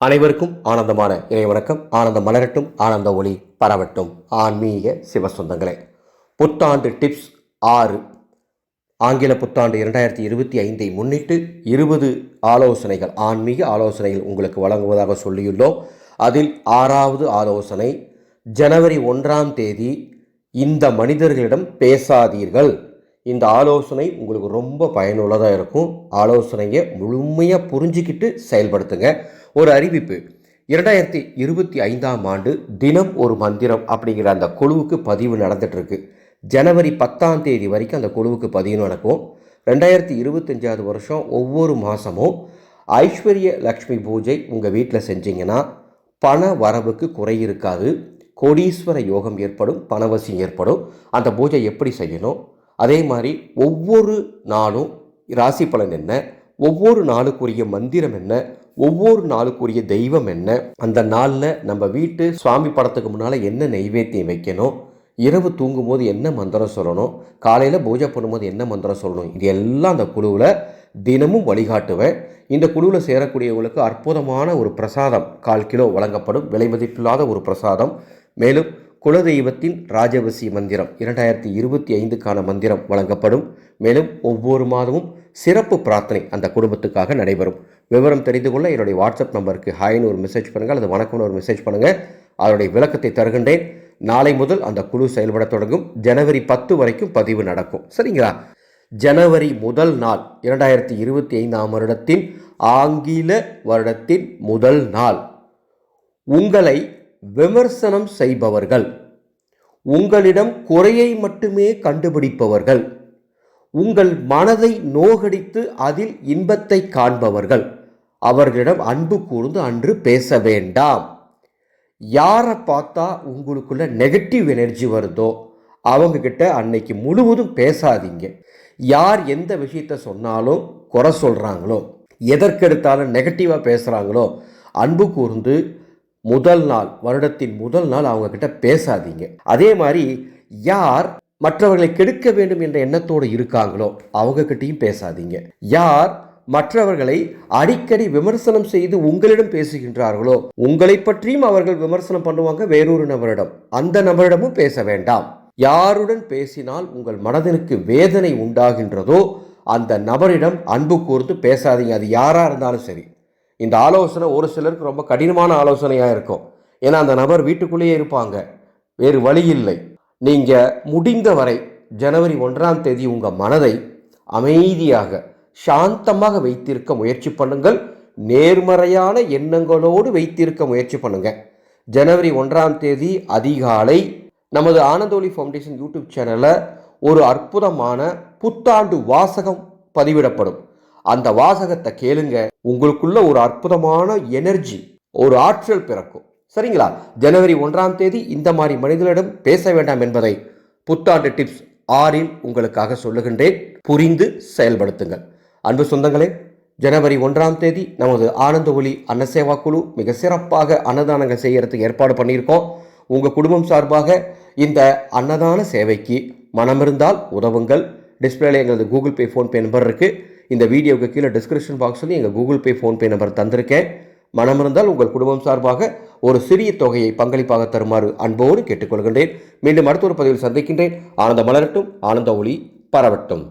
அனைவருக்கும் ஆனந்தமான இறை வணக்கம். ஆனந்த மலரட்டும் ஆனந்த ஒளி பரவட்டும். ஆன்மீக சிவசொந்தங்களே புத்தாண்டு டிப்ஸ் ஆறு. ஆங்கில புத்தாண்டு இரண்டாயிரத்தி இருபத்தி ஐந்தை முன்னிட்டு இருபது ஆலோசனைகள் ஆன்மீக ஆலோசனைகள் உங்களுக்கு வழங்குவதாக சொல்லியுள்ளோம். அதில் ஆறாவது ஆலோசனை ஜனவரி ஒன்றாம் தேதி இந்த மனிதர்களிடம் பேசாதீர்கள். இந்த ஆலோசனை உங்களுக்கு ரொம்ப பயனுள்ளதாக இருக்கும். ஆலோசனையை முழுமையாக புரிஞ்சுக்கிட்டு செயல்படுத்துங்க. ஒரு அறிவிப்பு. இரண்டாயிரத்தி இருபத்தி ஐந்தாம் ஆண்டு தினம் ஒரு மந்திரம் அப்படிங்கிற அந்த குழுவுக்கு பதிவு நடந்துகிட்ருக்கு ஜனவரி பத்தாம் தேதி வரைக்கும் அந்த குழுவுக்கு பதிவு நடக்கும். ரெண்டாயிரத்தி இருபத்தஞ்சாவது வருஷம் ஒவ்வொரு மாதமும் ஐஸ்வர்ய லக்ஷ்மி பூஜை உங்கள் வீட்டில் செஞ்சீங்கன்னா பண வரவுக்கு குறை இருக்காது. கோடீஸ்வர யோகம் ஏற்படும் பணவசியம் ஏற்படும். அந்த பூஜை எப்படி செய்யணும்? அதே மாதிரி ஒவ்வொரு நாளும் ராசி பலன் என்ன? ஒவ்வொரு நாளுக்குரிய மந்திரம் என்ன? ஒவ்வொரு நாளுக்குரிய தெய்வம் என்ன? அந்த நாளில் நம்ம வீட்டு சுவாமி படத்துக்கு முன்னால் என்ன நைவேத்தியம் வைக்கணும்? இரவு தூங்கும்போது என்ன மந்திரம் சொல்லணும்? காலையில் பூஜை பண்ணும்போது என்ன மந்திரம் சொல்லணும்? இது எல்லாம் அந்த குழுவில் தினமும் வழிகாட்டுவேன். இந்த குழுவில் சேரக்கூடியவங்களுக்கு அற்புதமான ஒரு பிரசாதம் கால் கிலோ வழங்கப்படும். விலை மதிப்பில்லாத ஒரு பிரசாதம். மேலும் குலதெய்வத்தின் ராஜவசி மந்திரம் இரண்டாயிரத்தி இருபத்தி ஐந்துக்கான மந்திரம் வழங்கப்படும். மேலும் ஒவ்வொரு மாதமும் சிறப்பு பிரார்த்தனை அந்த குடும்பத்துக்காக நடைபெறும். விவரம் தெரிந்து கொள்ள என்னுடைய வாட்ஸ்அப் நம்பருக்கு ஹாய்னு ஒரு மெசேஜ் பண்ணுங்கள் அல்லது வணக்கம்னு ஒரு மெசேஜ் பண்ணுங்கள் அதனுடைய விளக்கத்தை தருகின்றேன். நாளை முதல் அந்த குழு செயல்பட தொடங்கும். ஜனவரி பத்து வரைக்கும் பதிவு நடக்கும். சரிங்களா? ஜனவரி முதல் நாள் இரண்டாயிரத்தி இருபத்தி ஐந்தாம் வருடத்தின் ஆங்கில வருடத்தின் முதல் நாள். உங்களை விமர்சனம் செய்பவர்கள். உங்களிடம் குறையை மட்டுமே கண்டுபிடிப்பவர்கள். உங்கள் மனதை நோகடித்து அதில் இன்பத்தை காண்பவர்கள். அவர்களிடம் அன்பு கூர்ந்து அன்று பேச வேண்டாம். யாரை பார்த்தா உங்களுக்குள்ள நெகட்டிவ் எனர்ஜி வருதோ அவங்க கிட்ட அன்னைக்கு முழுவதும் பேசாதீங்க. யார் எந்த விஷயத்த சொன்னாலும் குறை சொல்கிறாங்களோ எதற்கெடுத்தாலும் நெகட்டிவாக பேசுகிறாங்களோ அன்பு கூர்ந்து முதல் நாள் வருடத்தின் முதல் நாள் அவங்க கிட்ட பேசாதீங்க. அதே மாதிரி யார் மற்றவர்களை கெடுக்க வேண்டும் என்ற எண்ணத்தோடு இருக்காங்களோ அவங்க பேசாதீங்க. யார் மற்றவர்களை அடிக்கடி விமர்சனம் செய்து உங்களிடம் பேசுகின்றார்களோ உங்களை பற்றியும் அவர்கள் விமர்சனம் பண்ணுவாங்க வேறொரு நபரிடம். அந்த நபரிடமும் பேச வேண்டாம். யாருடன் பேசினால் உங்கள் மனதிற்கு வேதனை உண்டாகின்றதோ அந்த நபரிடம் அன்பு கூர்ந்து பேசாதீங்க. அது யாரா இருந்தாலும் சரி. இந்த ஆலோசனை ஒரு சிலருக்கு ரொம்ப கடினமான ஆலோசனையாக இருக்கும். ஏன்னா அந்த நபர் வீட்டுக்குள்ளேயே இருப்பாங்க. வேறு வழி இல்லை. நீங்கள் முடிந்த வரை ஜனவரி ஒன்றாம் தேதி உங்கள் மனதை அமைதியாக சாந்தமாக வைத்திருக்க முயற்சி பண்ணுங்கள். நேர்மறையான எண்ணங்களோடு வைத்திருக்க முயற்சி பண்ணுங்கள் ஜனவரி ஒன்றாம் தேதி அதிகாலை நமது ஆனந்தோலி ஃபவுண்டேஷன் யூடியூப் சேனலில் ஒரு அற்புதமான புத்தாண்டு வாசகம் பதிவிடப்படும். அந்த வாசகத்தை கேளுங்க. உங்களுக்குள்ள ஒரு அற்புதமான எனர்ஜி ஒரு ஆற்றல் பிறக்கும். சரிங்களா? ஜனவரி ஒன்றாம் தேதி இந்த மாதிரி மனிதர்களிடம் பேச வேண்டாம் என்பதை புத்தாண்டு டிப்ஸ் ஆறில் உங்களுக்காக சொல்லுகின்றேன். புரிந்து செயல்படுத்துங்கள். அன்பு சொந்தங்களே ஜனவரி ஒன்றாம் தேதி நமது ஆனந்த ஒளி அன்னசேவா குழு மிக சிறப்பாக அன்னதானங்கள் செய்யறதுக்கு ஏற்பாடு பண்ணியிருக்கோம். உங்கள் குடும்பம் சார்பாக இந்த அன்னதான சேவைக்கு மனமிருந்தால் உதவுங்கள். டிஸ்பிளேல எங்களது கூகுள் பே ஃபோன்பே நம்பர் இருக்குது இந்த வீடியோவுக்கு கீழே டிஸ்கிரிப்ஷன் பாக்ஸ்லையும் எங்கள் கூகுள் பே ஃபோன்பே நம்பர் தந்திருக்கேன். மனமிருந்தால் உங்கள் குடும்பம் சார்பாக ஒரு சிறிய தொகையை பங்களிப்பாக தருமாறு அன்போடு கேட்டுக்கொள்கின்றேன். மீண்டும் அடுத்த ஒரு பதிவில் சந்திக்கின்றேன். ஆனந்த மலரட்டும் ஆனந்த ஒளி பரவட்டும்.